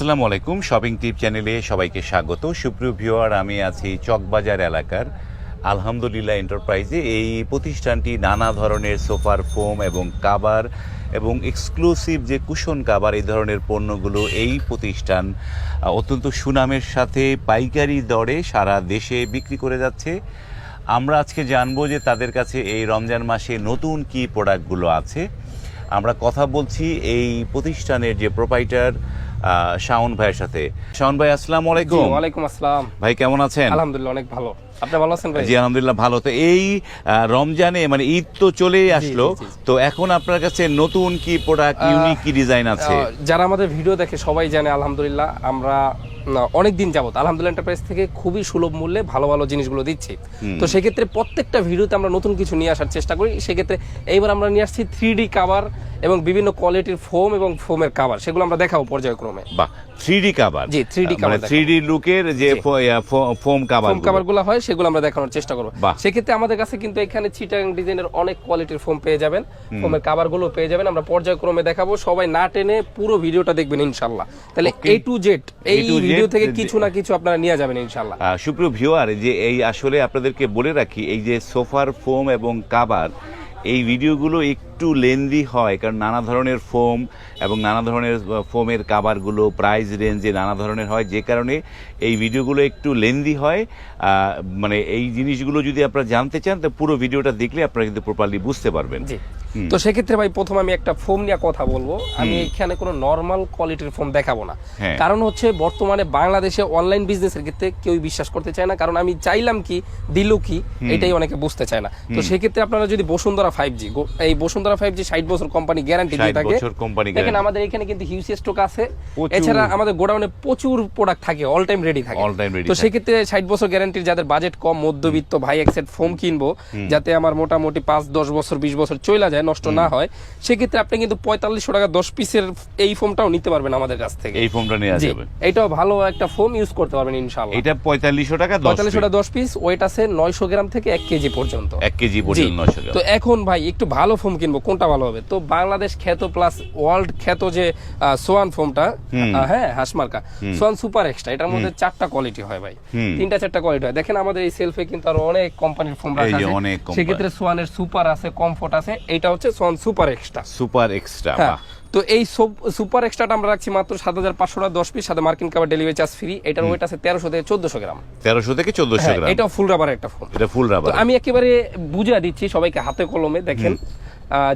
আসসালামু আলাইকুম। শপিং টিপ চ্যানেলে সবাইকে স্বাগত। সুপ্রিয় ভিউয়ার, আমি আছি চকবাজার এলাকার আলহামদুলিল্লাহ এন্টারপ্রাইজে এই প্রতিষ্ঠানটি নানা ধরনের সোফার ফোম এবং কাবার এবং এক্সক্লুসিভ যে কুশন কাবার, এই ধরনের পণ্যগুলো এই প্রতিষ্ঠান অত্যন্ত সুনামের সাথে পাইকারি দরে সারা দেশে বিক্রি করে যাচ্ছে। আমরা আজকে জানব যে তাদের কাছে এই রমজান মাসে নতুন কি প্রোডাক্টগুলো আছে। আমরা কথা বলছি এই প্রতিষ্ঠানের যে প্রোপাইটার শাওন ভাইয়ের সাথে। শাওন ভাই আসসালামু আলাইকুম। ওয়ালাইকুম আসসালাম। ভাই কেমন আছেন? আলহামদুলিল্লাহ অনেক ভালো। আপনি ভালো আছেন ভাই? জি আলহামদুলিল্লাহ ভালো। তো এই রমজানে মানে ঈদ তো চলেই আসলো। তো এখন আপনার কাছে নতুন কি প্রোডাক্ট ইউনিক কি ডিজাইন আছে? যারা আমাদের ভিডিও দেখে সবাই জানে আলহামদুলিল্লাহ আমরা অনেক দিন যাবত। আলহামদুলিল্লাহ এন্টারপ্রাইজ থেকে খুবই সুলভ মূল্যে ভালো ভালো জিনিসগুলো দিচ্ছি। তো সেক্ষেত্রে প্রত্যেকটা ভিডিওতে আমরা নতুন কিছু নিয়ে আসার চেষ্টা করি। সেক্ষেত্রে এইবার আমরা নিয়ে আসছি থ্রি ডি কাভার এবং বিভিন্ন কোয়ালিটির ফোম এবং ফোমের কাভার সেগুলো আমরা দেখাবো পর্যায়ক্রমে। বাহ থ্রি ডি কাভার জি, 3D মানে cover থ্রি ডি লুকের যে ফোম কাভার ফোম কাভারগুলো। হয় সেগুলো আমরা দেখানোর চেষ্টা করব। সেক্ষেত্রে আমাদের কাছে কিন্তু এখানে চিটাং ডিজাইনের অনেক কোয়ালিটির ফোম পেয়ে যাবেন। ফোমের কাভারগুলো পেয়ে যাবেন। আমরা পর্যায়ক্রমে দেখাবো। সবাই না টেনে পুরো ভিডিওটা দেখবেন ইনশাল্লাহ। তাহলে. এ টু জেড এই ভিডিও থেকে কিছু না কিছু আপনারা নিয়ে যাবেন ইনশাল্লাহ সুপ্রিয় ভিউয়ার যে এই আসলে আপনাদেরকে বলে রাখি এই যে সোফার ফোম এবং কাবার এই ভিডিওগুলো একটু লেন্দি হয় কারণ নানা ধরনের ফোম এবং নানা ধরনের ফোমের কাবারগুলো প্রাইস রেঞ্জে নানা ধরনের হয় যে কারণে এই ভিডিওগুলো একটু লেন্দি হয়। মানে এই জিনিসগুলো যদি আপনারা জানতে চান তো পুরো ভিডিওটা দেখলে আপনারা কিন্তু প্রপারলি বুঝতে পারবেন। তো সেক্ষেত্রে ভাই প্রথম আমি একটা ফোম নিয়ে কথা বলব। আমি এখানে কোনো নর্মাল কোয়ালিটির ফোম দেখাবো না। হ্যাঁ। কারণ হচ্ছে বর্তমানে বাংলাদেশে অনলাইন বিজনেসের ক্ষেত্রে কেউ বিশ্বাস করতে চায় না। কারণ আমি চাইলাম কি দিল কি এটাই অনেকে বুঝতে চায় না। তো সেক্ষেত্রে আপনারা যদি বসুন্ধরা ফাইভ জি এই বসুন্ধরা ফাইভ জি ষাট বছর কোম্পানি গ্যারান্টি দিয়ে থাকে। দেখেন আমাদের এখানে কিন্তু হিউজ স্টক আছে। এছাড়া আমাদের গোডাউনে প্রচুর প্রোডাক্ট থাকে অল টাইম রেডি থাকে। তো সেক্ষেত্রে ষাট বছর গ্যারান্টির যাদের বাজেট কম মধ্যবিত্ত ভাই এক সেট ফোম কিনবো যাতে আমার মোটামুটি পাঁচ দশ বছর বিশ বছর চলে যায় নষ্ট না হয় সেক্ষেত্রে আপনি কিন্তু পঁয়তাল্লিশশো টাকা দশ পিসের এই ফোমটাও নিতে পারবেন আমাদের কাছ থেকে। এই ফোমটা যাবে। এটাও ভালো একটা ফোম ইউজ করতে পারবেন এটা পঁয়তাল্লিশশো টাকা পঁয়তাল্লিশশো টাকা দশ পিস ওয়েট আছে নয়শো গ্রাম থেকে এক কেজি পর্যন্ত। এক কেজি পর্যন্ত তো এখন ভাই একটু ভালো ফোম কিনবো কোনটা ভালো হবে? তো বাংলাদেশ খ্যাত প্লাস ওয়ার্ল্ড খ্যাত যে সোয়ান ফোমটা হ্যাঁ হাসমার্কা সোয়ান সুপার এক্সট্রা এটার মধ্যে চারটা কোয়ালিটি হয় ভাই। তিনটা চারটা কোয়ালিটি হয়। দেখেন আমাদের এই সেলফে কিন্তু আরও অনেক কোম্পানির ফোম রাখা আছে। সেক্ষেত্রে সোয়ানের সুপার আছে কমফোর্ট আছে। এটা হচ্ছে swan super extra super extra হ্যাঁ। তো এই সুপার এক্সট্রাটা আমরা রাখছি মাত্র সাত হাজার পাঁচশো টাকা দশ পিস সাথে মার্কিন কাবার ডেলিভারি চার্জ ফ্রি। এটার ওয়েট আছে তেরোশো থেকে চোদ্দশো গ্রাম। তেরোশো থেকে চোদ্দশো হ্যাঁ, গ্রাম। এটাও ফুল রাবার একটা ফোন এটা ফুল রাবার আমি একেবারে বুঝিয়ে দিচ্ছি সবাইকে হাতে কলমে দেখেন।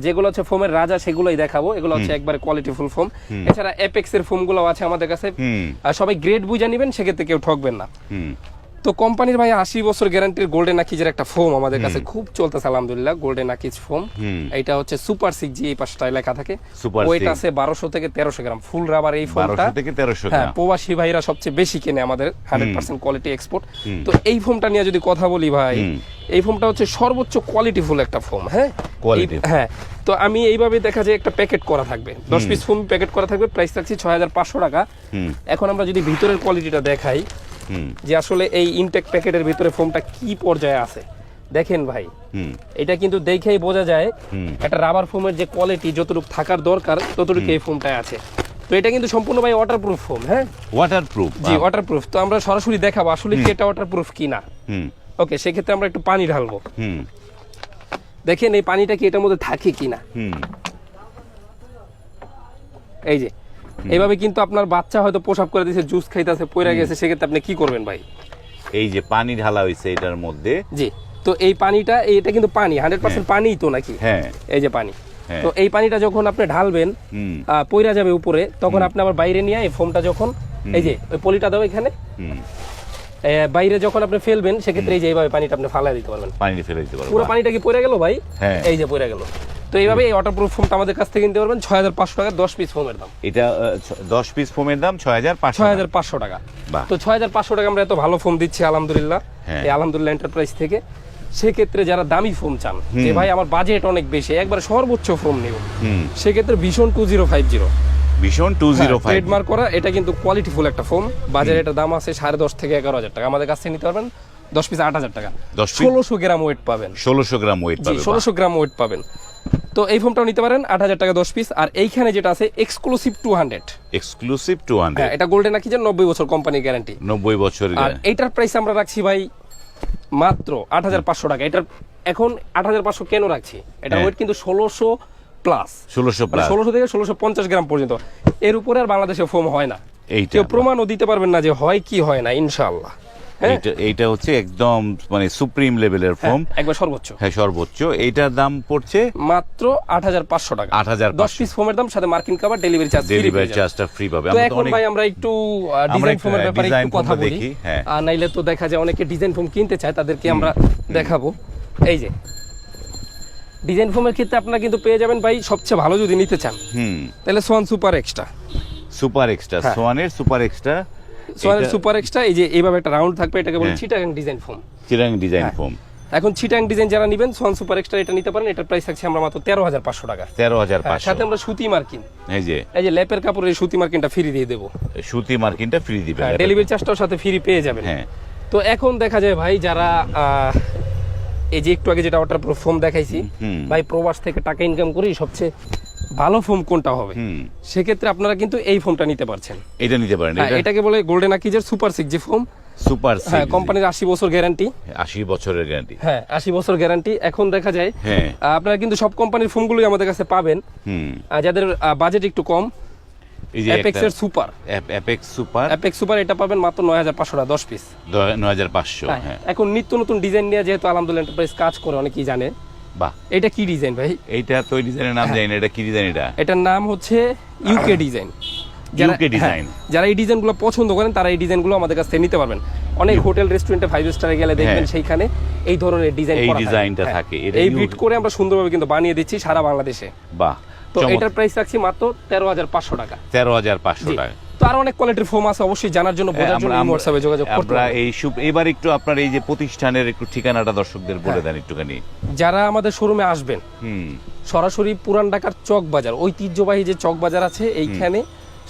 যেগুলো হচ্ছে ফোমের রাজা সেগুলোই দেখাবো। এগুলো হচ্ছে একবারে কোয়ালিটি ফুল ফোম এছাড়া এপেক্স এর ফোমগুলো আছে আমাদের কাছে। সবাই গ্রেড বুঝে নিবেন সেক্ষেত্রে কেউ ঠকবেন না। তো কোম্পানির ভাই আশি বছর গ্যারান্টির গোল্ডেন আকিজের একটা ফোম আমাদের কাছে খুব চলতেছে আলহামদুলিল্লাহ গোল্ডেন আকিজ ফোম এটা হচ্ছে সুপার সিক্স জি এই পাঁচটায় লেখা থাকে। ওয়েট আছে বারোশো থেকে তেরোশো গ্রাম। ফুল রাবার এই ফোনটা বারোশো থেকে তেরোশো হ্যাঁ প্রবাসী ভাইরা সবচেয়ে বেশি কেনে আমাদের হান্ড্রেড পার্সেন্ট কোয়ালিটি এক্সপোর্ট তো এই ফোমটা নিয়ে যদি কথা বলি ভাই এই ফোমটা হচ্ছে সর্বোচ্চ কোয়ালিটি ফুল একটা ফোম হ্যাঁ। এই- হ্যাঁ তো আমি এইভাবে দেখা যায় একটা প্যাকেট করা থাকবে। দশ পিস ফোম প্যাকেট করা থাকবে প্রাইস রাখছি ছয় হাজার পাঁচশো টাকা। এখন আমরা যদি ভিতরের কোয়ালিটিটা দেখাই যে আসলে এই ইনটেক প্যাকেটের ভিতরে ফোমটা কি পর্যায়ে আছে? দেখেন ভাই হুম। এটা কিন্তু দেখেই বোঝা যায়। একটা রাবার ফোমের যে কোয়ালিটি যতটুকু থাকার দরকার ততটুকু এই ফোমটায় আছে। তো এটা কিন্তু সম্পূর্ণ ভাই ওয়াটারপ্রুফ ফোম হ্যাঁ? ওয়াটার প্রুফ জি ওয়াটারপ্রুফ তো আমরা সরাসরি দেখাবো আসলে কি এটা ওয়াটারপ্রুফ কিনা। হুম। ওকে সেক্ষেত্রে আমরা একটু পানি ঢালবো। হুম। দেখেন এই পানিটা কি এটার মধ্যে থাকে কিনা? হুম। এই যে এইভাবে কিন্তু আপনার বাচ্চা হয়তো পোশাক করে দিয়েছে জুস খাইতেছে পয়রা গেছে সেক্ষেত্রে আপনি কি করবেন ভাই? এই যে পানি ঢালা হয়েছে এটার মধ্যে। জি তো এই পানিটা এটা কিন্তু পানি হান্ড্রেড পার্সেন্ট পানিই তো নাকি? হ্যাঁ। এই যে পানি। হ্যাঁ। তো এই পানিটা যখন আপনি ঢালবেন পইরা যাবে উপরে তখন আপনি আবার বাইরে নিয়ে এই ফোমটা যখন এই যে ওই পলিটা দাও এখানে। বাইরে যখন আপনি ফেলবেন সেক্ষেত্রে এই যে এইভাবে পানিটা আপনি ফালাই দিতে পারবেন। পানি ফেলে দিতে পারবেন। পুরো পানিটা কি পড়ে গেল ভাই? হ্যাঁ। এই যে পড়ে গেল। তো এইভাবে এই ওয়াটারপ্রুফ ফোমটা আমাদের কাছ থেকে কিনতে পারবেন। ছয় হাজার পাঁচশো টাকা দশ পিস ফোমের দাম। এটা দশ পিস ফোমের দাম ছয় হাজার পাঁচশো ছয় হাজার পাঁচশো টাকা। তো ছয় হাজার পাঁচশো টাকা আমরা এত ভালো ফোন দিচ্ছি আলহামদুলিল্লাহ হ্যাঁ। এই আলহামদুলিল্লাহ এন্টারপ্রাইজ থেকে। সেক্ষেত্রে যারা দামি ফোন চান যে ভাই আমার বাজেট অনেক বেশি একবার সর্বোচ্চ ফোন নেব সেক্ষেত্রে ভীষণ টু জিরো ফাইভ জিরো ভীষণ টু জিরো ফাইভ ট্রেডমার্ক করা এটা কিন্তু কোয়ালিটিফুল একটা ফোন বাজারে এটার দাম আছে সাড়ে দশ থেকে এগারো হাজার টাকা। আমাদের কাছে নিতে পারবেন দশ পিস আট হাজার টাকা। 10 ষোলোশো গ্রাম ওয়েট পাবেন। ষোলোশো গ্রাম ওয়েট ষোলোশো গ্রাম ওয়েট পাবেন। তো এই ফোনটাও নিতে পারেন আট হাজার টাকা দশ পিস আর এইখানে যেটা আছে exclusive two hundred exclusive two হ্যাঁ হান্ড্রেড এটা গোল্ডেন নাকি যে নব্বই বছর কোম্পানি গ্যারান্টি নব্বই বছর আর এইটার প্রাইস আমরা রাখছি ভাই মাত্র আট হাজার পাঁচশো টাকা। এটার এখন আট হাজার পাঁচশো কেন রাখছি? এটা হ্যাঁ। ওয়েট কিন্তু ষোলোশো প্লাস ষোলোশো মানে প্লাস ষোলোশো থেকে ষোলোশো পঞ্চাশ গ্রাম পর্যন্ত। এর উপরে আর বাংলাদেশে ফোম হয় না। কেউ প্রমাণও দিতে পারবেন না যে হয় কি হয় না ইনশাল্লাহ হ্যাঁ এইটা এইটা হচ্ছে একদম মানে সুপ্রিম লেভেলের ফোম। হ্যাঁ, একবার সর্বোচ্চ। হ্যাঁ সর্বোচ্চ। এইটার দাম পড়ছে মাত্র আট হাজার পাঁচশো টাকা। আট হাজার দশ পিস ফোমের দাম সাথে মার্কিন কাভার ডেলিভারি চার্জ ডেলিভারি চার্জটা ফ্রি পাবে। তো আমরা এখন ভাই আমরা একটু ডিজাইন ফোমের হ্যাঁ, ব্যাপারে একটু কথা বলি। দেখি, হ্যাঁ। আর নাইলে তো দেখা যায় অনেকে ডিজাইন ফোম কিনতে চায় তাদেরকে আমরা দেখাবো। এই যে ডিজাইন ফোমের ক্ষেত্রে আপনারা কিন্তু পেয়ে যাবেন ভাই সবচেয়ে ভালো যদি নিতে চান। হুম। তাহলে Swan super extra. Super extra হ্যাঁ। সোয়ানের সুপার এক্সট্রা সোয়ানের সুপার এক্সট্রা এই যে এইভাবে একটা রাউন্ড থাকবে এটাকে বলে। চিটাগাং ডিজাইন ফোম চিরাং ডিজাইন। ফোম এখন চিটাং ডিজাইন যারা নেবেন সোয়ান সুপার এক্সট্রা এটা নিতে পারেন এটার প্রাইস থাকছে আমরা মাত্র তেরো হাজার পাঁচশো টাকা। তেরো হাজার হ্যাঁ, সাথে আমরা সুতি মার্কিন। এই যে। এই যে ল্যাপের কাপড়ের এই সুতি মার্কিনটা ফ্রি দিয়ে দেবো। সুতি মার্কিনটা ফ্রি দিবে ডেলিভারি চার্জটাও সাথে ফ্রি পেয়ে যাবেন। হ্যাঁ। তো এখন দেখা যায় ভাই যারা এই যে একটু আগে যেটা ওটার ফোম দেখাইছি। ভাই প্রবাস থেকে টাকা ইনকাম করি সবচেয়ে ভালো ফোম কোনটা হবে? সেক্ষেত্রে আপনারা কিন্তু এই ফোমটা নিতে পারছেন। এটা নিতে পারেন। হ্যাঁ এটাকে বলে গোল্ডেন আকিজের সুপার সিক্স যে ফোম। সুপার হ্যাঁ কোম্পানির আশি বছর গ্যারান্টি। আশি বছরের গ্যারান্টি। হ্যাঁ আশি বছর গ্যারান্টি। এখন দেখা যায় হ্যাঁ। আপনারা কিন্তু সব কোম্পানির ফোনগুলোই আমাদের কাছে পাবেন। হুম। যাদের বাজেট একটু কম Apex super Apex super Apex super এটা পাবেন মাত্র নয় হাজার পাঁচশো টাকা দশ পিস নয় হাজার পাঁচশো হ্যাঁ এখন নিত্য নতুন ডিজাইন নিয়ে যেহেতু আলহামদুলিল্লাহ এন্টারপ্রাইজ কাজ করে অনেকেই জানে। বাহ। এটা কি ডিজাইন ভাই? এইটা তো ডিজাইনের নাম জানি এটা কি ডিজাইন এটা? এটার নাম হচ্ছে ইউকে ডিজাইন UK design। যারা এই ডিজাইনগুলো পছন্দ করেন তারা এই ডিজাইনগুলো আমাদের কাছ থেকে নিতে পারবেন। অনেক হোটেল রেস্টুরেন্টে ফাইভ স্টারে গেলে দেখবেন হ্যাঁ। সেইখানে এই ধরনের ডিজাইন এই ডিজাইনটা থাকে। এই new- বিট করে আমরা সুন্দরভাবে কিন্তু বানিয়ে দিচ্ছি সারা বাংলাদেশে। বাহ তো এটার প্রাইস রাখছি মাত্র তেরো হাজার পাঁচশো টাকা। তেরো হাজার পাঁচশো টাকা। তো আর অনেক কোয়ালিটির ফোম আছে অবশ্যই জানার জন্য বোঝার জন্য হোয়াটসঅ্যাপে যোগাযোগ করতে আমরা এই এবার একটু আপনার এই যে প্রতিষ্ঠানের একটু ঠিকানাটা দর্শকদের বলে হ্যাঁ। দেন একটুখানি। যারা আমাদের শোরুমে আসবেন সরাসরি পুরান ঢাকার চক বাজার ঐতিহ্যবাহী যে চক বাজার আছে এইখানে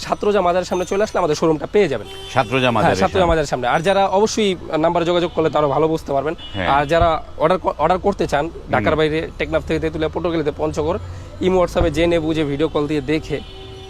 ছাত্রজা মাজারের সামনে চলে আসলে আমাদের শোরুমটা পেয়ে যাবেন। ছাত্রজা হ্যাঁ মাজারের ছাত্রজা সামনে। মাজারের সামনে। আর যারা অবশ্যই নাম্বারে যোগাযোগ করলে তারা ভালো বুঝতে পারবেন। হ্যাঁ। আর যারা অর্ডার অর্ডার করতে চান ঢাকার বাইরে টেকনাফ থেকে তেতুলিয়া পটুয়াখালীতে পঞ্চগড় ইমো হোয়াটসঅ্যাপে জেনে বুঝে ভিডিও কল দিয়ে দেখে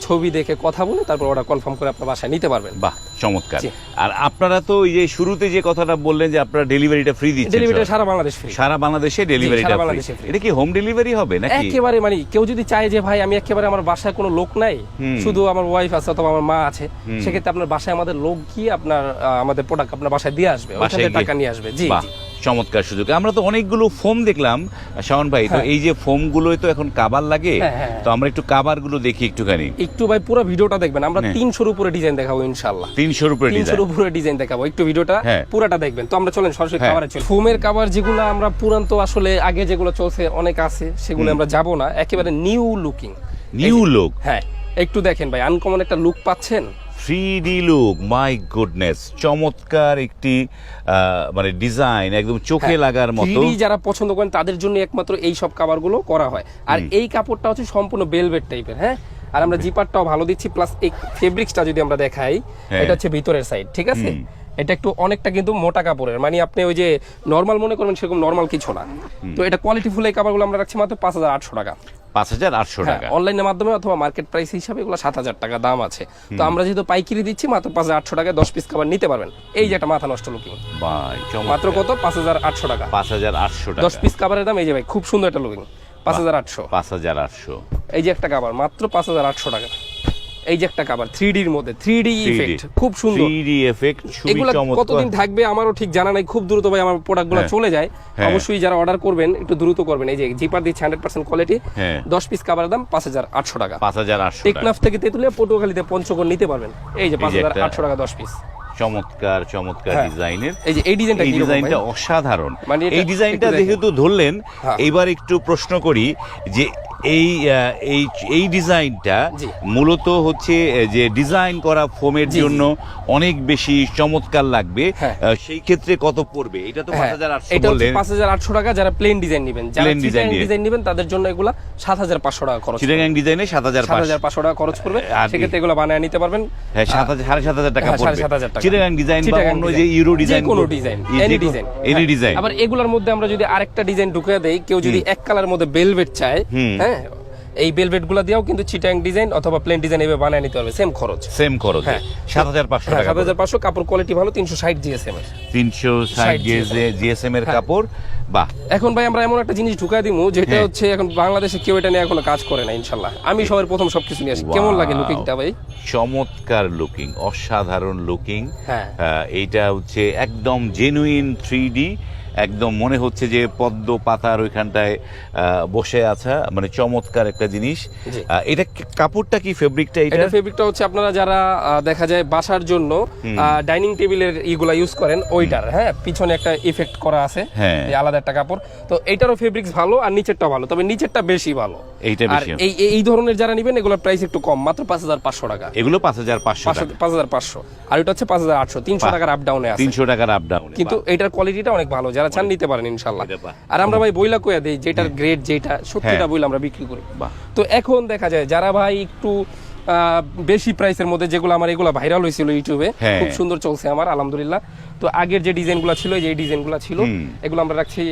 ছবি দেখে কথা বলে তারপর অর্ডার কনফার্ম করে আপনার বাসায় নিতে পারবেন। বাহ চমৎকার। আর আপনারা তো এই যে শুরুতে যে কথাটা বললেন যে আপনারা ডেলিভারিটা ফ্রি দিচ্ছেন ডেলিভারিটা সারা বাংলাদেশ ফ্রি সারা বাংলাদেশে ডেলিভারিটা ফ্রি এটা কি হোম ডেলিভারি হবে নাকি? একেবারে মানে কেউ যদি চায় যে ভাই আমি একেবারে আমার বাসায় কোনো লোক নাই শুধু আমার ওয়াইফ আছে অথবা আমার মা আছে সেক্ষেত্রে আপনার বাসায় আমাদের লোক গিয়ে আপনার আমাদের প্রোডাক্ট আপনার বাসায় দিয়ে আসবে। ওখান টাকা নিয়ে আসবে। জি জি। চমৎকার সুযোগ। আমরা তো অনেকগুলো ফোম দেখলাম শাওন ভাই তো হ্যাঁ। এই যে ফোম গুলোই তো এখন কাবার লাগে হ্যাঁ, হ্যাঁ, তো আমরা একটু কাবারগুলো দেখি একটুখানি। একটু ভাই পুরো ভিডিওটা দেখবেন আমরা। তিনশোর উপরে ডিজাইন দেখাবো ইনশাল্লাহ তিনশোর উপরে তিনশোর উপরে ডিজাইন দেখাবো একটু ভিডিওটা। পুরাটা দেখবেন। তো আমরা চলেন সরাসরি। খাবারে চলি। ফোমের কাবার যেগুলো আমরা পুরান তো আসলে আগে যেগুলো চলছে অনেক আছে সেগুলো আমরা যাব না একেবারে নিউ লুকিং নিউ লুক হ্যাঁ একটু দেখেন ভাই আনকমন একটা লুক পাচ্ছেন? Three D look my goodness. চমৎকার একটি মানে ডিজাইন একদম চোখে লাগার মতো। যারা পছন্দ করেন তাদের জন্য একমাত্র এই সব কাভারগুলো করা হয়। আর এই কাপড়টা হচ্ছে সম্পূর্ণ বেলভেট টাইপের হ্যাঁ? আর আমরা জিপারটাও ভালো দিচ্ছি প্লাস এই ফেব্রিক্সটা যদি আমরা দেখাই হ্যাঁ। এটা হচ্ছে ভিতরের সাইড ঠিক আছে? এটা একটু অনেকটা কিন্তু মোটা কাপড়ের মানে আপনি ওই যে নর্মাল মনে করবেন সেরকম নর্মাল কিছু না। তো এটা কোয়ালিটি ফুল এই কাপড়গুলো আমরা রাখছি মাত্র পাঁচ হাজার আটশো টাকা। পাঁচ হাজার আটশো হ্যাঁ টাকা। অনলাইনের মাধ্যমে অথবা মার্কেট প্রাইস হিসাবে এগুলো সাত হাজার টাকা দাম আছে। তো আমরা যেহেতু পাইকারি দিচ্ছি মাত্র পাঁচ হাজার আটশো টাকায় দশ পিস খাবার নিতে পারবেন। এই যে একটা মাথা নষ্ট লুকিং ভাই মাত্র কত? পাঁচ হাজার আটশো টাকা। পাঁচ হাজার আটশো দশ পিস খাবারের দাম এই যে ভাই খুব সুন্দর একটা লুকিং পাঁচ হাজার আটশো। পাঁচ হাজার আটশো। এই যে একটা কাবার মাত্র পাঁচ হাজার আটশো টাকা। এই যে একটা কাবার থ্রি ডির মধ্যে থ্রি ডি ইফেক্ট খুব সুন্দর। থ্রি ডি এফেক্ট খুবই এগুলো কতদিন থাকবে আমারও ঠিক জানা নাই খুব দ্রুত ভাই আমার প্রোডাক্টগুলো হ্যাঁ। চলে যায়। হ্যাঁ। অবশ্যই যারা অর্ডার করবেন একটু দ্রুত করবেন। এই যে জিপার দিচ্ছে হান্ড্রেড পার্সেন্ট কোয়ালিটি হ্যাঁ। দশ পিস কাবারের দাম পাঁচ হাজার আটশো টাকা। পাঁচ হাজার আটশো টাকা। টেকনাফ থেকে তেতুলিয়া পটুয়াখালীতে পঞ্চগড় নিতে পারবেন। এই যে এই পাঁচ যে হাজার একটা- আটশো টাকা দশ পিস চমৎকার চমৎকার হ্যাঁ। ডিজাইনের। এই যে এই ডিজাইনটা এই ডিজাইনটা অসাধারণ। মানে এই ডিজাইনটা। যেহেতু ধরলেন। এইবার একটু প্রশ্ন করি যে এই এই এই ডিজাইনটা। মূলত হচ্ছে যে ডিজাইন করা ফোমের। জন্য অনেক বেশি চমৎকার লাগবে। হ্যাঁ। সেই ক্ষেত্রে কত পড়বে? এটা তো পাঁচ হ্যাঁ, হাজার আটশো এটা হচ্ছে পাঁচ হাজার আটশো টাকা যারা প্লেন ডিজাইন নেবেন। যারা নিয়ে। ডিজাইন নেবেন তাদের জন্য এগুলা সাত হাজার পাঁচশো টাকা খরচ চিটাগাং ডিজাইনে সাত হাজার সাত হাজার পাঁচশো টাকা খরচ পড়বে। সেক্ষেত্রে এগুলো বানায় নিতে পারবেন। হ্যাঁ সাত হাজার সাড়ে সাত হাজার টাকা হ্যাঁ, পড়বে। সাত হাজার টাকা। চিটাগাং ডিজাইন বা অন্য যে ইউরো ডিজাইন কোনো design any design any design আবার এগুলোর মধ্যে আমরা যদি আরেকটা ডিজাইন ঢুকে দেই কেউ যদি এক কালার মধ্যে বেলভেট চায় হুম। হ্যাঁ হ্যাঁ এই বেলভেটগুলা দিয়েও কিন্তু চিটাং ডিজাইন অথবা প্লেন ডিজাইন এভাবে বানিয়ে নিতে পারবে সেম খরচ। সেম খরচ হ্যাঁ। সাত হাজার পাঁচশো হ্যাঁ টাকা সাত হাজার পাঁচশো কাপড় কোয়ালিটি ভালো তিনশো ষাট জিএসএম এর। তিনশো ষাট জিএসএম এর হ্যাঁ। কাপড় বাহ। এখন ভাই আমরা এমন একটা জিনিস ঢুকাই দিমু যেটা হ্যাঁ। হচ্ছে এখন বাংলাদেশে কেউ এটা নিয়ে এখনও কাজ করে না ইনশাল্লাহ। আমি সবার প্রথম সবকিছু নিয়ে আসি। কেমন লাগে. লুকিংটা ভাই? চমৎকার লুকিং অসাধারণ লুকিং হ্যাঁ। এইটা হচ্ছে একদম জেনুইন থ্রি একদম মনে হচ্ছে যে পদ্ম পাতার ওইখানটায় বসে আছে। মানে চমৎকার একটা জিনিস। এটা কাপড়টা কি ফেব্রিকটা এটা ফেব্রিকটা হচ্ছে আপনারা যারা দেখা যায় বাসার জন্য ডাইনিং টেবিলের ইগুলা ইউজ করেন ওইটার হ্যাঁ? পিছনে একটা ইফেক্ট করা আছে হ্যাঁ। এই আলাদা একটা কাপড়। তো এইটারও ফেব্রিক্স ভালো আর নিচেরটা ভালো তবে নিচেরটা বেশি ভালো। এইটা বেশি এই এই- এই ধরনের যারা নেবেন এগুলোর প্রাইস একটু কম মাত্র পাঁচ হাজার পাঁচশো টাকা। এগুলো পাঁচ হাজার পাঁচশো পাঁচ হাজার পাঁচশো। আর এটা হচ্ছে পাঁচ হাজার আটশো তিনশো টাকার আপ ডাউনে আছে। তিনশো টাকার আপ ডাউন কিন্তু এটার কোয়ালিটিটা অনেক ভালো। যারা চান নিতে পারেন ইনশাল্লাহ আর আমরা ভাই বইলা কইয়া দেই যেটার গ্রেড যেটা সত্যিটা হ্যাঁ। বইলা আমরা বিক্রি করি। তো এখন দেখা যায় যারা ভাই একটু বেশি প্রাইসের মধ্যে যেগুলো আমার এগুলো ভাইরাল হয়েছিল ইউটিউবে হ্যাঁ। খুব সুন্দর চলছে আমার আলহামদুলিল্লাহ। তো আগের যে ডিজাইনগুলো ছিল যে ডিজাইনগুলো ছিল এগুলো আমরা রাখছি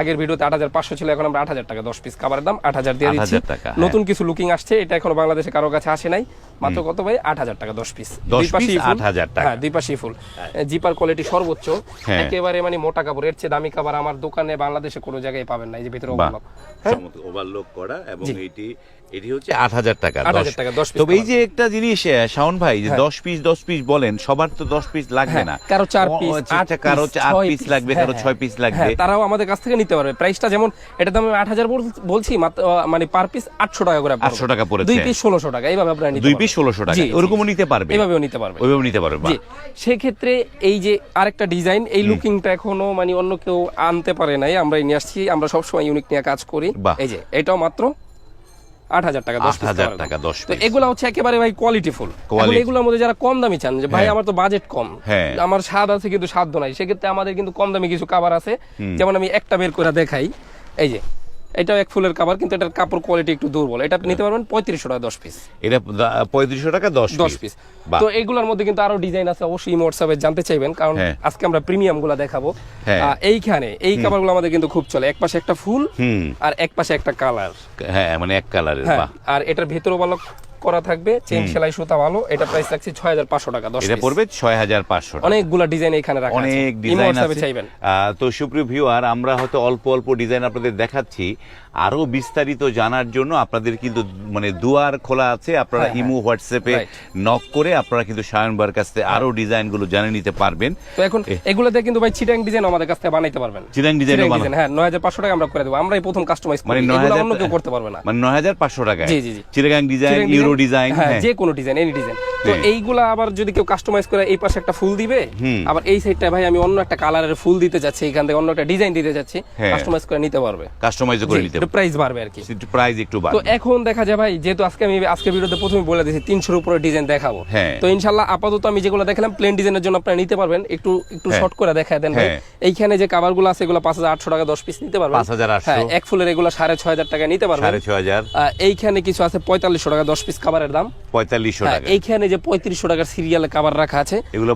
আগের ভিডিওতে আট হাজার পাঁচশো ছিল এখন আমরা আট হাজার টাকা দশ পিস কাবারের দাম আট হাজার দিয়ে দিচ্ছি। 8,000 টাকা, হ্যাঁ। নতুন কিছু লুকিং আসছে এটা এখনও বাংলাদেশে কারও কাছে আসে নাই মাত্র কত ভাই? আট হাজার টাকা দশ পিস 10 piece 8,000 টাকা। হ্যাঁ দুই পাশেই ফুল জিপার কোয়ালিটি সর্বোচ্চ হ্যাঁ। একেবারে মানে মোটা কাপড় এর চেয়ে দামি কাপড় আমার দোকানে বাংলাদেশে কোনো জায়গায় পাবেন না এই যে ভিতরে ওভারলক হ্যাঁ। ওভারলোক করা এবং জি। এটি হচ্ছে আট হাজার টাকা 8,000 দশ- টাকা, 10 piece তবে এই যে একটা জিনিস শাওন ভাই যে হ্যাঁ। দশ পিস দশ পিস বলেন সবার তো দশ পিস লাগবে হ্যাঁ, না। কারও চার পিস আচ্ছা, কারও ছয় পিস লাগবে কারও হ্যাঁ, ছয় পিস লাগবে। তারাও আমাদের কাছ থেকে নিতে পারবে। প্রাইসটা যেমন এটা দাম আট হাজার বলছি মানে পার পিস আটশো টাকা করে। 800 টাকা পড়েছে। দুই পিস ষোলোশো টাকা এইভাবে আপনারা দুই পিস ষোলোশো টাকা ওরকমও নিতে পারবে। এইভাবেও নিতে পারবে। ওইভাবে নিতে পারবে সেক্ষেত্রে এই যে আরেকটা ডিজাইন এই লুকিংটা এখনও মানে অন্য কেউ আনতে পারে নাই। আমরা নিয়ে আসছি আমরা সবসময় ইউনিক নিয়ে কাজ করি। এই যে এটাও মাত্র আট হাজার টাকা দশ হাজার টাকা, 10 তো এগুলো হচ্ছে একেবারে ভাই কোয়ালিটি ফুল। এগুলোর মধ্যে যারা কম দামি চান যে ভাই হ্যাঁ। আমার তো বাজেট কম হ্যাঁ। আমার স্বাদ আছে কিন্তু সাধ্য নাই। সেক্ষেত্রে আমাদের কিন্তু কম দামি কিছু কাবার আছে। যেমন আমি একটা বের করে দেখাই। এই যে এটাও এক ফুলের কাবার কিন্তু এটার কাপড় কোয়ালিটি একটু দুর্বল। এটা আপনি নিতে পারবেন পঁয়ত্রিশশো টাকা দশ পিস এটা পঁয়ত্রিশশো টাকা দশ দশ পিস তো এগুলোর মধ্যে কিন্তু আরও ডিজাইন আছে অবশ্যই হোয়াটসঅ্যাপে জানতে চাইবেন কারণ হ্যাঁ। আজকে আমরা প্রিমিয়ামগুলা দেখাবো। হ্যাঁ। এইখানে এই কাভারগুলো আমাদের কিন্তু খুব চলে। এক পাশে একটা ফুল আর এক পাশে একটা কালার হ্যাঁ মানে এক কালারের হ্যাঁ আর এটার ভেতরে ভালো করা থাকবে। চেন সেলাই সুতা ভালো। এটা প্রাইস থাকছে ছয় হাজার পাঁচশো টাকা দশ এটা পড়বে ছয় হাজার পাঁচশো অনেকগুলা ডিজাইন এখানে রাখা আছে। অনেক ডিজাইন আছে। তো সুপ্রিয় ভিউয়ার আমরা হয়তো অল্প অল্প ডিজাইন আপনাদের দেখাচ্ছি। আরও বিস্তারিত জানার জন্য আপনাদের কিন্তু মানে দুয়ার খোলা আছে। আপনারা হ্যাঁ, হ্যাঁ। ইমো হোয়াটসঅ্যাপে নক করে আপনারা কিন্তু সায়নবার কাছ থেকে আরও ডিজাইনগুলো জানিয়ে নিতে পারবেন। তো এখন এগুলোতে কিন্তু ভাই চিটাং ডিজাইন আমাদের কাছ থেকে বানাইতে পারবেন। চিটাং ডিজাইন হ্যাঁ নয় হাজার পাঁচশো টাকা আমরা করে দেবো। আমরাই প্রথম কাস্টমাইজ মানে নয় হাজার অন্য কেউ করতে পারবে না। মানে নয় হাজার পাঁচশো টাকায়। জি, জি, ডিজাইন ইউরো ডিজাইন হ্যাঁ হ্যাঁ। যে কোনো ডিজাইন এনি ডিজাইন। তো হ্যাঁ। এইগুলা আবার যদি কেউ কাস্টমাইজ করে এই পাশে একটা ফুল দিবে আবার এই সাইডটা ভাই আমি অন্য একটা কালারের ফুল দিতে যাচ্ছি এখান থেকে অন্য একটা ডিজাইন দিতে যাচ্ছি হ্যাঁ। কাস্টমাইজ করে নিতে পারবে। কাস্টমাইজ করে নিতে একটু প্রাইস বাড়বে আর কি। প্রাইস একটু বাড়বে। তো এখন দেখা যায় ভাই যেহেতু আজকে আমি আজকে ভিডিওতে প্রথমে বলে দিয়েছি 300 এর উপরে ডিজাইন দেখাবো। তো ইনশাআল্লাহ আপাতত আমি যেগুলো প্লেন ডিজাইনের জন্য আপনারা নিতে পারবেন। একটু একটু শর্ট করে দেখায় দেন ভাই। এইখানে যে আছে এগুলো 5800 টাকা 10 পিস নিতে পারবেন। 5800 হ্যাঁ এক ফুলের এগুলো 6500 টাকা নিতে পারবেন। 6500 এইখানে কিছু আছে 4500 টাকা 10 পিস কভারের দাম। 4500 হ্যাঁ, টাকা। এইখানে যে 3500 টাকার সিরিয়ালে কভার রাখা আছে এগুলো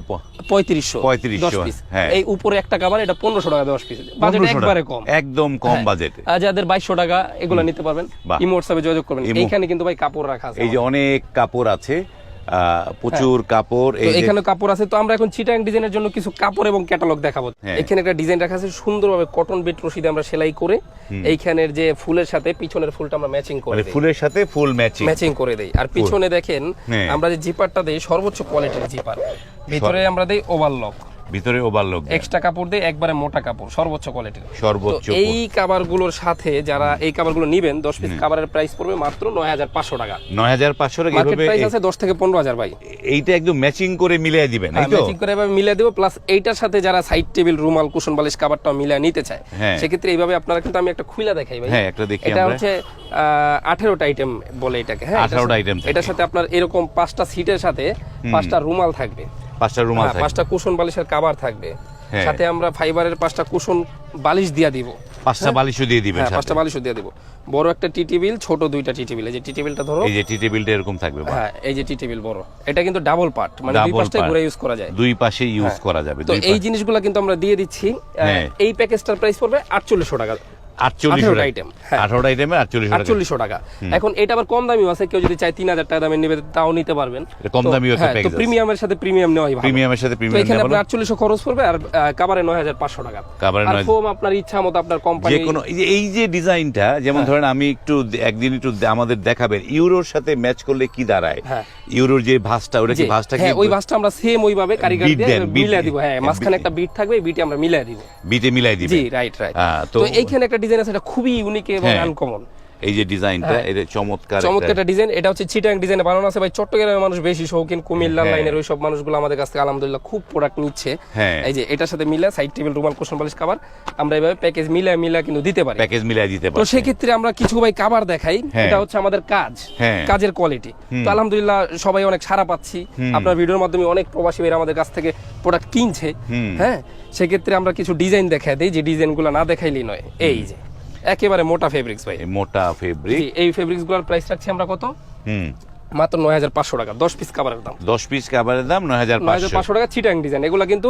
3500 3500 হ্যাঁ। এই উপরে একটা কভার এটা 1500 টাকা 10 পিস বাজেট একবারে কম। একদম কম হ্যাঁ। বাজেটে যাদের 2200 টাকা এগুলো নিতে পারবেন। যোগাযোগ করবেন। এইখানে কিন্তু ভাই কাপড় রাখা আছে এই যে অনেক কাপড় আছে প্রচুর হ্যাঁ। কাপড় এখানে কাপড় আছে। তো আমরা এখন চিটাং ডিজাইনের জন্য কিছু কাপড় এবং ক্যাটালগ দেখাবো। হ্যাঁ। এখানে একটা ডিজাইন রাখা আছে সুন্দরভাবে কটন বেড রশিদে আমরা সেলাই করে এইখানের যে ফুলের সাথে পিছনের ফুলটা আমরা ম্যাচিং করে মানে ফুলের সাথে ফুল ম্যাচিং ম্যাচিং করে দেই। আর পিছনে দেখেন হ্যাঁ। আমরা যে জিপারটা দেই সর্বোচ্চ কোয়ালিটির জিপার ভিতরে আমরা দেই ওভারলক ভিতরে ওভারলোক এক্সট্রা কাপড় একবারে মোটা কাপড় সর্বোচ্চ কোয়ালিটির সর্বোচ্চ এই কাভারগুলোর সাথে যারা এই কাভারগুলো নিবেন দশ পিস কাভারের প্রাইস পড়বে মাত্র নয় হাজার পাঁচশো টাকা। নয় হাজার পাঁচশো টাকা মার্কেট প্রাইস আছে দশ থেকে পনেরো হাজার ভাই। এইটা একদম ম্যাচিং করে মিলিয়ে দিবেন এই তো? ম্যাচিং করে এভাবে মিলিয়ে দেবো প্লাস এইটার সাথে যারা সাইড টেবিল রুমাল কুশন বালিশ কাভারটা মিলিয়ে নিতে চায় হ্যাঁ। সেক্ষেত্রে এইভাবে আপনারা কিন্তু আমি একটা খুইলা দেখাই ভাই। হ্যাঁ, একটা দেখি এটা। হচ্ছে আঠেরোটা আইটেম বলে এটাকে হ্যাঁ 18টা item থাকে। এটার সাথে আপনার এরকম পাঁচটা সিটের সাথে পাঁচটা রুমাল থাকবে। পাঁচটা রুমাল হ্যাঁ, পাঁচটা কুশন বালিশের কাভার থাকবে। হ্যাঁ। সাথে আমরা ফাইবারের পাঁচটা কুশন বালিশ দিয়া দিব। পাঁচটা বালিশও দিয়ে দিবেন হ্যাঁ পাঁচটা বালিশও দিয়ে দিব। বড় একটা টি টেবিল ছোট দুইটা টি টেবিল। এই যে টি টেবিলটা ধরো। এই যে টি টেবিলটা এরকম থাকবে হ্যাঁ এই যে টি টেবিল বড়। এটা কিন্তু ডাবল পার্ট মানে দুই part। ঘুরে ইউজ করা যায়। দুই পাশে ইউজ করা যাবে তো এই পাশে। জিনিসগুলো কিন্তু আমরা দিয়ে দিচ্ছি হ্যাঁ। এই প্যাকেজটার প্রাইস পড়বে আটচল্লিশশো টাকা। আটচল্লিশশো আঠারোটা টাকা। item। আঠারোটা আইটেমে আটচল্লিশশো আটচল্লিশশো টাকা। এখন এটা আবার কম দামিও আছে কেউ যদি চায় তিন হাজার টাকা দামে নেবে তাও নিতে পারবেন। কম দামিও তো প্রিমিয়ামের সাথে প্রিমিয়াম নেওয়াই ভালো। প্রিমিয়ামের সাথে প্রিমিয়াম এখানে আপনার আটচল্লিশশো খরচ পড়বে আর কাবারে নয় হাজার পাঁচশো টাকা। কাবারে আর 9,000 ফোম আপনার ইচ্ছা মতো আপনার কোম্পানি যে কোনো এই যে- ডিজাইনটা যেমন হ্যাঁ। ধরেন আমি একটু একদিন একটু আমাদের দেখাবেন ইউরোর সাথে ম্যাচ করলে কি দাঁড়ায়? হ্যাঁ। ইউরোর যে ভাসটা ওটা কি ভাসটা কি হ্যাঁ ওই ভাসটা আমরা সেম ওইভাবে কারিগর দিয়ে দেন। দিব। হ্যাঁ মাঝখানে একটা বিট থাকবে বিটে আমরা মিলিয়ে দিব। বিটে মিলাই দিবে জি রাইট রাইট তো এইখানে একটা ডিজাইন আছে এটা খুবই ইউনিক এবং হ্যাঁ। আনকমন এই যে ডিজাইনটা হ্যাঁ। এটা চমৎকার চমৎকার একটা- একটা ডিজাইন। এটা হচ্ছে চিটাং ডিজাইনে। বানানো আছে ভাই চট্টগ্রামের মানুষ বেশি শৌখিন কুমিল্লা হ্যাঁ। লাইনের ওইসব মানুষগুলো আমাদের কাছ থেকে আলহামদুলিল্লাহ খুব প্রোডাক্ট নিচ্ছে। হ্যাঁ। এই যে এটার সাথে মিলে সাইড টেবিল রুমাল কোশন বালিশ আমরা এইভাবে প্যাকেজ মিলে মিলে কিন্তু দিতে পারি। প্যাকেজ দিতে তো পারে সেক্ষেত্রে আমরা কিছু ভাই কাবার দেখাই। এটা হচ্ছে আমাদের কাজ। কাজের কোয়ালিটি তো আলহামদুলিল্লাহ সবাই অনেক সারা পাচ্ছি। আপনার ভিডিওর মাধ্যমে অনেক প্রবাসী ভাইরা আমাদের কাছ থেকে প্রোডাক্ট কিনছে। হ্যাঁ? সেক্ষেত্রে আমরা কিছু ডিজাইন দেখাই দিই। যে ডিজাইনগুলো না দেখাইলেই নয়। এই যে। একেবারে মোটা ফেব্রিক্স ভাই। মোটা ফেব্রিক এই ফেব্রিক্সগুলোর প্রাইস রাখছি আমরা কত? হুম। মাত্র নয় হাজার পাঁচশো টাকা। দশ পিস কাভারের দাম। দশ পিস কাবারের দাম নয় হাজার নয় হাজার পাঁচশো পাঁচশো টাকা চিটাং ডিজাইন এগুলো কিন্তু।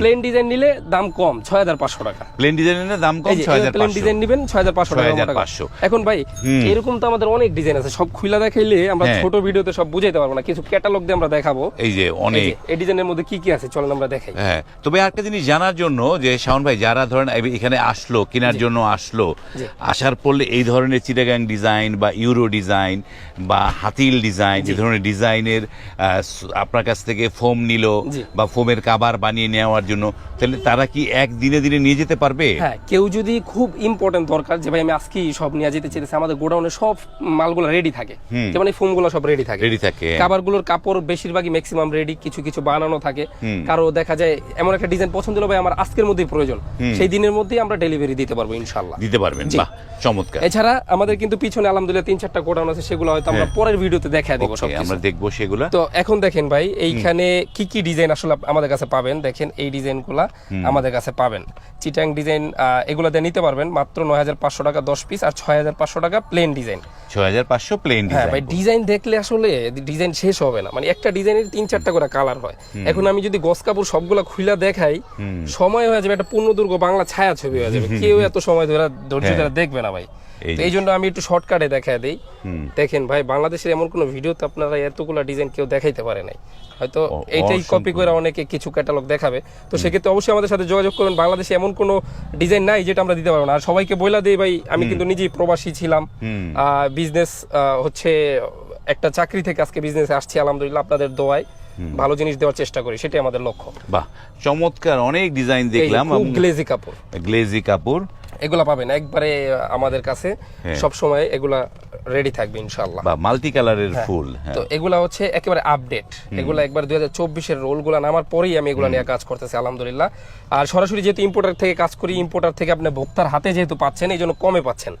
প্লেন ডিজাইন নিলে দাম কম ছয় হাজার পাঁচশো টাকা। প্লেন ডিজাইনের দাম কম ছয় হাজার প্লেন ডিজাইন নিবেন ছয় হাজার পাঁচশো টাকা 6,500 এখন ভাই এরকম তো আমাদের অনেক ডিজাইন আছে সব খুলা দেখাইলে আমরা হ্যাঁ। ছোট ভিডিওতে সব বুঝাইতে পারব না কিছু ক্যাটালগ দিয়ে আমরা দেখাবো। এই যে অনেক। এই ডিজাইনের মধ্যে কি কি আছে চলেন আমরা দেখাই। হ্যাঁ তবে একটা জিনিস জানার জন্য যে শাওন ভাই যারা ধরেন এখানে আসলো কেনার জন্য আসলো আসার পড়লে এই ধরনের চিটাগাং ডিজাইন বা ইউরো ডিজাইন বা হাতিল ডিজাইন এই ধরনের ডিজাইনের আপনার কাছ থেকে ফোম নিল বা ফোমের কাবার বানিয়ে নেওয়ার জন্য তাহলে তারা কি এক দিনে দিনে নিয়ে যেতে পারবে? হ্যাঁ কেউ যদি খুব ইম্পর্টেন্ট দরকার যে ভাই আমি আজকেই সব নিয়ে যেতে চাইতেছি আমাদের গোডাউনে সব মালগুলো রেডি থাকে। যেমন এই ফোমগুলো সব রেডি থাকে। রেডি থাকে। কাবারগুলোর কাপড় বেশিরভাগই ম্যাক্সিমাম রেডি কিছু কিছু বানানো থাকে। কারও দেখা যায় এমন একটা ডিজাইন পছন্দ হলো ভাই আমার আজকের মধ্যেই প্রয়োজন। সেই দিনের মধ্যেই আমরা ডেলিভারি দিতে পারব ইনশাল্লাহ দিতে পারবেন। বাহ চমৎকার। এছাড়া আমাদের কিন্তু পিছনে আলহামদুলিল্লাহ তিন চারটা গোডাউন আছে সেগুলো হয়তো আমরা হ্যাঁ। পরের ভিডিওতে দেখা দিব সব আমরা দেখব সেগুলা। তো এখন দেখেন ভাই এইখানে কি কি ডিজাইন আসলে আমাদের কাছে পাবেন? দেখেন এই ডিজাইনগুলা আমাদের কাছে পাবেন। চিটাং ডিজাইন এগুলো দিয়ে নিতে পারবেন মাত্র নয় হাজার পাঁচশো টাকা দশ পিস আর ছয় হাজার পাঁচশো টাকা প্লেন ডিজাইন ছয় হাজার পাঁচশো প্লেন হ্যাঁ ভাই ডিজাইন দেখলে আসলে ডিজাইন শেষ হবে না। মানে একটা ডিজাইনের তিন চারটা করে কালার হয়। এখন আমি যদি গস কাপড় সবগুলা খুইলা দেখাই সময় হয়ে যাবে একটা পূর্ণদুর্গ বাংলা ছায়া ছবি হয়ে যাবে। কেউ এত সময় ধরে ধৈর্য হ্যাঁ। ধরে দেখবে না ভাই। এই জন্য আমি একটু শর্টকাটে দেখায় দেই। দেখেন ভাই বাংলাদেশের এমন কোনো ভিডিওতে আপনারা এতগুলা ডিজাইন কেউ দেখাইতে পারে নাই। হয়তো এইটাই কপি করে অনেকে কিছু ক্যাটালগ দেখাবে। তো সেক্ষেত্রে অবশ্যই আমাদের সাথে যোগাযোগ করবেন। বাংলাদেশে এমন কোনো ডিজাইন নাই যেটা আমরা দিতে পারব না। আর সবাইকে বইলা দিই ভাই আমি কিন্তু নিজেই প্রবাসী ছিলাম। বিজনেস হচ্ছে একটা চাকরি থেকে আজকে বিজনেসে আসছি আলহামদুলিল্লাহ আপনাদের দোয়ায় ভালো জিনিস দেওয়ার চেষ্টা করি। সেটাই আমাদের লক্ষ্য। বাহ চমৎকার অনেক ডিজাইন দেখলাম। গ্লেজি কাপড়। গ্লেজি কাপড়। এগুলা পাবেন। একবারে আমাদের কাছে হ্যাঁ। সব সময় এগুলা রেডি থাকবে ইনশাআল্লাহ। বা মাল্টি কালারের ফুল হ্যাঁ। তো এগুলা হচ্ছে একেবারে আপডেট এগুলা একবার দুই হাজার চব্বিশের রোলগুলো নামার পরেই আমি এগুলা নিয়ে কাজ করতেছি আলহামদুলিল্লাহ। আর সরাসরি যেহেতু ইম্পোর্টার থেকে কাজ করি ইম্পোর্টার থেকে আপনি ভোক্তার হাতে যেহেতু পাচ্ছেন এই জন্য কমে পাচ্ছেন।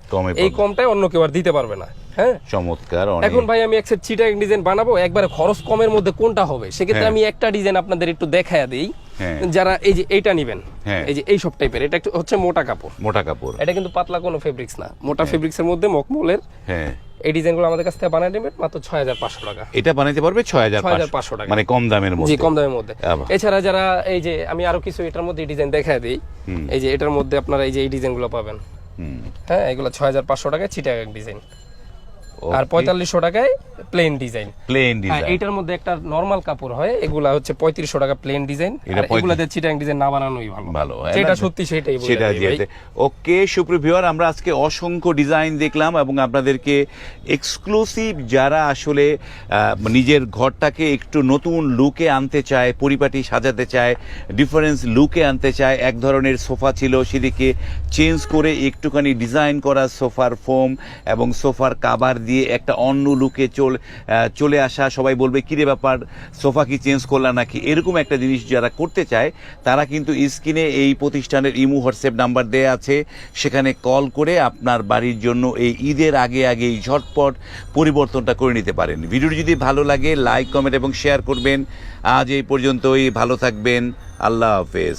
এই কমটাই অন্য কেউ আর দিতে পারবে না হ্যাঁ? চমৎকার অনেক। এখন ভাই আমি একটা চিটাং ডিজাইন বানাবো একবারে খরচ কমের মধ্যে কোনটা হবে? সেক্ষেত্রে হ্যাঁ। আমি একটা ডিজাইন আপনাদের একটু দেখায় দিই। হ্যাঁ। যারা এই যে এইটা নিবেন হ্যাঁ। এই যে এই সব টাইপের এটা একটু হচ্ছে মোটা কাপড়। মোটা কাপড়। এটা কিন্তু পাতলা কোনো ফেব্রিক্স না। মোটা ফেব্রিক্সের মধ্যে মকমলের হ্যাঁ। এই ডিজাইনগুলো আমাদের কাছ থেকে বানিয়ে নেবেন মাত্র ছয় হাজার পাঁচশো টাকা। এটা বানাইতে পারবে ছয় হাজার 6,500 টাকা। মানে কম দামের জি মধ্যে কম দামের মধ্যে। এছাড়া যারা এই যে আমি আরও কিছু এটার মধ্যে ডিজাইন দেখায় দিই এই যে এটার মধ্যে আপনারা এই যে এই ডিজাইনগুলো পাবেন। হ্যাঁ এগুলো ছয় হাজার পাঁচশো টাকায় চিটাগাং ডিজাইন. আর পঁয়তাল্লিশশো টাকায় প্লেন ডিজাইন প্লেন ডিজাইন এইটার মধ্যে একটা নর্মাল কাপড় হয় এগুলা হচ্ছে পঁয়ত্রিশশো টাকা প্লেন ডিজাইন এগুলাতে চিটাং ডিজাইন না বানানোই ভালো। ভালো, হ্যাঁ, যেটা সত্যি সেটাই সেটা। দিয়েছে ওকে সুপ্রিভিওর আমরা আজকে অসংখ্য ডিজাইন দেখলাম এবং আপনাদেরকে এক্সক্লুসিভ যারা আসলে নিজের ঘরটাকে একটু নতুন লুকে আনতে চায় পরিপাটি সাজাতে চায় ডিফারেন্স লুকে আনতে চায় এক ধরনের সোফা ছিল সেদিকে চেঞ্জ করে একটুখানি ডিজাইন করা সোফার ফোম এবং সোফার কাভার দিয়ে একটা অন্য লুকে চল চলে আসা, সবাই বলবে, কিরে ব্যাপার, সোফা কি চেঞ্জ করলা নাকি? এরকম একটা জিনিস যারা করতে চায়, তারা কিন্তু স্ক্রিনে এই প্রতিষ্ঠানের ইমু, হোয়াটসঅ্যাপ নাম্বার দেয়া আছে। সেখানে কল করে আপনার বাড়ির জন্য এই ঈদের আগে আগেই ঝটপট পরিবর্তনটা করে নিতে পারেন। ভিডিওটি যদি ভালো লাগে, লাইক, কমেন্ট এবং শেয়ার করবেন। আজ এই পর্যন্তই, ভালো থাকবেন। আল্লাহ হাফেজ।